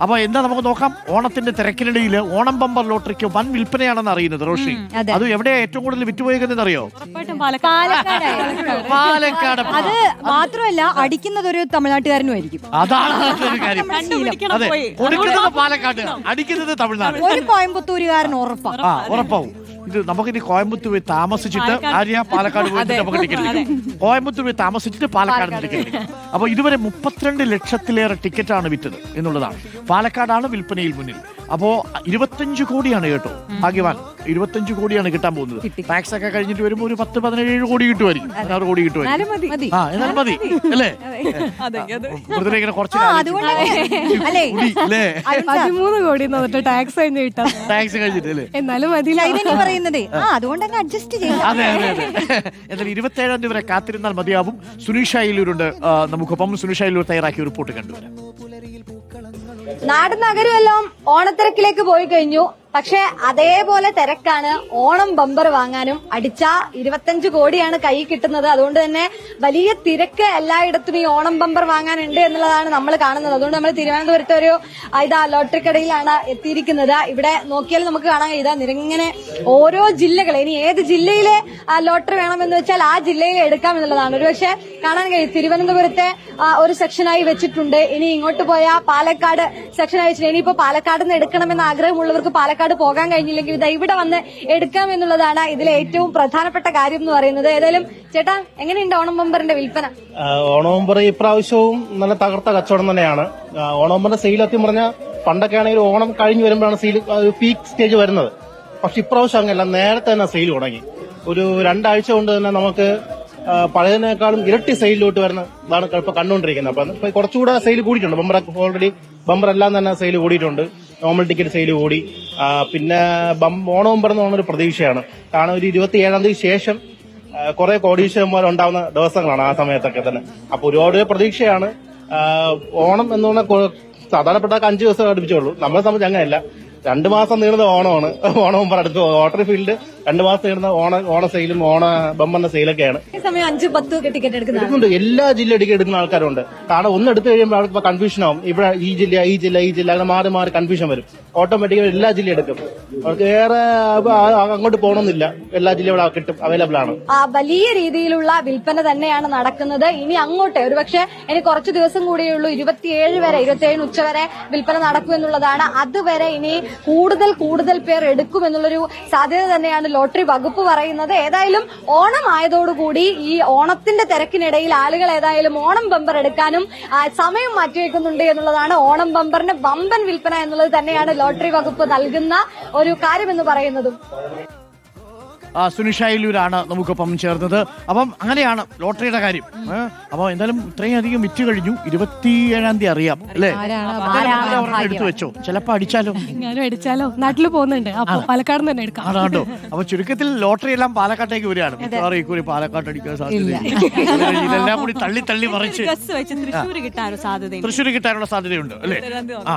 അപ്പൊ എന്താ നമുക്ക് നോക്കാം? ഓണത്തിന്റെ തിരക്കിനിടയിൽ ഓണം ബമ്പർ ലോട്ടറിക്ക് വൻ വിൽപ്പനയാണെന്ന് അറിയുന്നത് റോഷി. അതെ. അത് എവിടെയാ ഏറ്റവും കൂടുതൽ വിറ്റുപോയിരിക്കുന്നത് അറിയോ പാലക്കാട്. പാലക്കാട് അത് മാത്രമല്ല അടിക്കുന്നത് ഒരു തമിഴ്നാട്ടുകാരനും ആയിരിക്കും അതാണ് ഒരു കാര്യം അതെ. കൊടുക്കുന്നത് പാലക്കാട് അടിക്കുന്നത് തമിഴ്നാട്. ഒരു കോയമ്പത്തൂരുകാരൻ ഉറപ്പാ. ആ ഉറപ്പാവും. ഇത് നമുക്കിനി കോയമ്പത്തൂർ പോയി താമസിച്ചിട്ട് ആര്യ പാലക്കാട് പോയിട്ട് നമുക്ക് ടിക്കറ്റ് കോയമ്പത്തൂർ പോയി താമസിച്ചിട്ട് പാലക്കാട് ടിക്കറ്റ് അപ്പോൾ അപ്പൊ ഇതുവരെ മുപ്പത്തിരണ്ട് ലക്ഷത്തിലേറെ ടിക്കറ്റാണ് വിറ്റത് എന്നുള്ളതാണ്. പാലക്കാടാണ് വിൽപ്പനയിൽ മുന്നിൽ. അപ്പോ ഇരുപത്തഞ്ച് കോടിയാണ് കേട്ടോ ഭാഗ്യവാൻ. ഇരുപത്തഞ്ച് കോടിയാണ് കിട്ടാൻ പോകുന്നത്. ടാക്സ് ഒക്കെ കഴിഞ്ഞിട്ട് വരുമ്പോൾ ഒരു പത്ത് പതിനേഴ് കോടി കിട്ടുമായിരിക്കും. പതിനാറ് കോടി കിട്ടുമായിരിക്കും. ആ എന്നാലും മതി. അല്ലേ? വെറുതെ ഇങ്ങനെ കുറച്ച് പതിമൂന്ന് കോടി ടാക്സ് കഴിഞ്ഞ് കിട്ടാം ടാക്സ് കഴിഞ്ഞിട്ട് അല്ലേ? എന്നാലും മതി. ചൈതന്യ പറയുന്നതേ. ആ അതുകൊണ്ട് തന്നെ അഡ്ജസ്റ്റ് ചെയ്യാം. അതെ അതെ ഇരുപത്തേഴാം തീയതി വരെ കാത്തിരുന്നാൽ മതിയാവും. സുനീഷ് അയിലൂരുണ്ട് നമുക്കൊപ്പം സുനീഷ് അയിലൂർ തയ്യാറാക്കിയ റിപ്പോർട്ട് കണ്ടുവരാം. നാട് നഗരമെല്ലാം ഓണത്തിരക്കിലേക്ക് പോയി കഴിഞ്ഞു. പക്ഷെ അതേപോലെ തിരക്കാണ്. ഓണം ബമ്പർ വാങ്ങാനും അടിച്ച ഇരുപത്തഞ്ച് കോടിയാണ് കൈ കിട്ടുന്നത്. അതുകൊണ്ട് തന്നെ വലിയ തിരക്ക് എല്ലായിടത്തും ഈ ഓണം ബമ്പർ വാങ്ങാനുണ്ട് എന്നുള്ളതാണ് നമ്മൾ കാണുന്നത്. അതുകൊണ്ട് നമ്മൾ തിരുവനന്തപുരത്ത് ഒരു ഇതാ ലോട്ടറി കടയിലാണ് എത്തിയിരിക്കുന്നത്. ഇവിടെ നോക്കിയാൽ നമുക്ക് കാണാം ഇതാ നിരങ്ങനെ ഓരോ ജില്ലകൾ ഇനി ഏത് ജില്ലയിലെ ലോട്ടറി വേണമെന്ന് വെച്ചാൽ ആ ജില്ലയിൽ എടുക്കാം എന്നുള്ളതാണ്. ഒരു ഒരുപക്ഷെ കാണാൻ കഴിയും. തിരുവനന്തപുരത്തെ ഒരു സെക്ഷനായി വെച്ചിട്ടുണ്ട്. ഇനി ഇങ്ങോട്ട് പോയാൽ പാലക്കാട് സെക്ഷനായി വെച്ചിട്ടുണ്ട് ഇനിയിപ്പോ പാലക്കാട് നിന്ന് എടുക്കണമെന്ന് ആഗ്രഹമുള്ളവർക്ക് പാലക്കാട് പോകാൻ കഴിഞ്ഞില്ലെങ്കിൽ ഇതാ ഇവിടെ വന്ന് എടുക്കാം എന്നുള്ളതാണ് ഇതിലെ ഏറ്റവും പ്രധാനപ്പെട്ട കാര്യം എന്ന് പറയുന്നത്. ഏതായാലും ചേട്ടാ എങ്ങനെയുണ്ട് ഓണം ബമ്പറിന്റെ വിൽപ്പന? ആ, ഓണോമ്പർ ഇപ്രാവശ്യവും നല്ല തകർത്ത കച്ചവടം തന്നെയാണ്. ആ, ഓണോമ്പറിന്റെ സെയിൽ സത്യം പറഞ്ഞാൽ പണ്ടൊക്കെ ആണെങ്കിൽ ഓണം കഴിഞ്ഞ് വരുമ്പോഴാണ് സെയിൽ പീക്ക് സ്റ്റേജ് വരുന്നത്. പക്ഷെ ഇപ്രാവശ്യം അങ്ങനെയല്ല നേരത്തെ തന്നെ സെയിൽ തുടങ്ങി. ഒരു രണ്ടാഴ്ച കൊണ്ട് തന്നെ നമുക്ക് പഴയതിനേക്കാളും ഇരട്ടി സെയിലിലോട്ട് വരുന്ന ഇതാണ് കണ്ടുകൊണ്ടിരിക്കുന്നത്. അപ്പൊ കുറച്ചുകൂടെ സെയിൽ കൂടിയിട്ടുണ്ട്. ബമ്പർ ഓൾറെഡി ബമ്പർ എല്ലാം തന്നെ സെയിൽ കൂടിയിട്ടുണ്ട്. നോർമൽ ടിക്കറ്റ് സെയിൽ കൂടി പിന്നെ ബം- ഓണോമ്പർ എന്ന് പറഞ്ഞൊരു പ്രതീക്ഷയാണ്. കാരണം ഒരു ഇരുപത്തി ഏഴാം തീയതി ശേഷം കുറെ കോടീശ്വരന്മാർ ഉണ്ടാവുന്ന ദിവസങ്ങളാണ് ആ സമയത്തൊക്കെ തന്നെ. അപ്പൊ ഒരുപാട് പ്രതീക്ഷയാണ്. ഓണം എന്ന് പറഞ്ഞാൽ കൊ- സാധാരണപ്പെട്ട അഞ്ചു ദിവസം അടുപ്പിച്ചുള്ളൂ നമ്മളെ സംബന്ധിച്ച് അങ്ങനെയല്ല. രണ്ടു മാസം നീളുന്ന ഓണമാണ്. ഓണവും അടുത്ത് വാട്ടർ ഫീൽഡ് രണ്ടു മാസം ഇടുന്ന ഓണ ഓണ സെയിലും ഓണ ബമ്പറിന്റെ സെയിലൊക്കെയാണ്. ഈ സമയം അഞ്ച് പത്ത് ടിക്കറ്റ് എടുക്കുന്ന എടുക്കുന്നുണ്ട്. എല്ലാ ജില്ല എടുക്കുക എടുക്കുന്ന ആൾക്കാരുണ്ട്. കാരണം ഒന്ന് എടുത്തു കഴിയുമ്പോൾ അവർക്ക് കൺഫ്യൂഷൻ ആവും. ഇവിടെ ഈ ജില്ല ഈ ജില്ല ഈ ജില്ല അങ്ങനെ മാറി മാറി കൺഫ്യൂഷൻ വരും. ഓട്ടോമാറ്റിക്കലി എല്ലാ ജില്ല എടുക്കും. അവർക്ക് വേറെ ആ- ആ- അങ്ങോട്ട് പോകണമെന്നില്ല എല്ലാ ജില്ല ഇവിടെ കിട്ടും. അവൈലബിൾ ആണ്. ആ വലിയ രീതിയിലുള്ള വിൽപ്പന തന്നെയാണ് നടക്കുന്നത്. ഇനി അങ്ങോട്ട് ഒരുപക്ഷെ ഇനി കുറച്ച് ദിവസം കൂടിയേ ഉള്ളൂ. ഇരുപത്തിയേഴ് വരെ ഇരുപത്തിയേഴ് ഉച്ച വരെ വിൽപ്പന നടക്കും എന്നുള്ളതാണ്. അതുവരെ ഇനി കൂടുതൽ കൂടുതൽ പേർ എടുക്കും എന്നുള്ളൊരു സാധ്യത തന്നെയാണ് ലോട്ടറി വകുപ്പ് പറയുന്നത് ഏതായാലും ഓണം ആയതോടുകൂടി ഈ ഓണത്തിന്റെ തിരക്കിനിടയിൽ ആളുകൾ ഏതായാലും ഓണം ബമ്പർ എടുക്കാനും സമയം മാറ്റിവെക്കുന്നുണ്ട് എന്നുള്ളതാണ് ഓണം ബമ്പറിന്റെ ബമ്പൻ വിൽപ്പന എന്നുള്ളത് തന്നെയാണ് ലോട്ടറി വകുപ്പ് നൽകുന്ന ഒരു കാര്യമെന്ന് പറയുന്നതും. ആ, സുനിഷ് അയിലൂരാണ് നമുക്കൊപ്പം ചേർന്നത്. അപ്പം അങ്ങനെയാണ് ലോട്ടറിയുടെ കാര്യം. അപ്പോൾ അപ്പൊ എന്തായാലും ഇത്രയും അധികം വിറ്റ് കഴിഞ്ഞു. ഇരുപത്തി ഏഴാം തീയതി അറിയാം അല്ലേ? എടുത്തു വെച്ചോ. ചിലപ്പോ അടിച്ചാലോ? ഞാനും അടിച്ചാലോ? നാട്ടിൽ പോകുന്നുണ്ട്. പാലക്കാട് തന്നെ എടുക്കാം. അതാണ്ടോ. അപ്പൊ ചുരുക്കത്തിൽ ലോട്ടറി എല്ലാം പാലക്കാട്ടേക്ക് വരികയാണ്. മിക്കവാറും ഇക്കുറി പാലക്കാട്ട് അടിക്കാൻ സാധ്യത ഇതെല്ലാം കൂടി തള്ളി തള്ളി മറിച്ച്. തൃശ്ശൂർ കിട്ടാനുള്ള സാധ്യതയുണ്ട് അല്ലേ? ആ.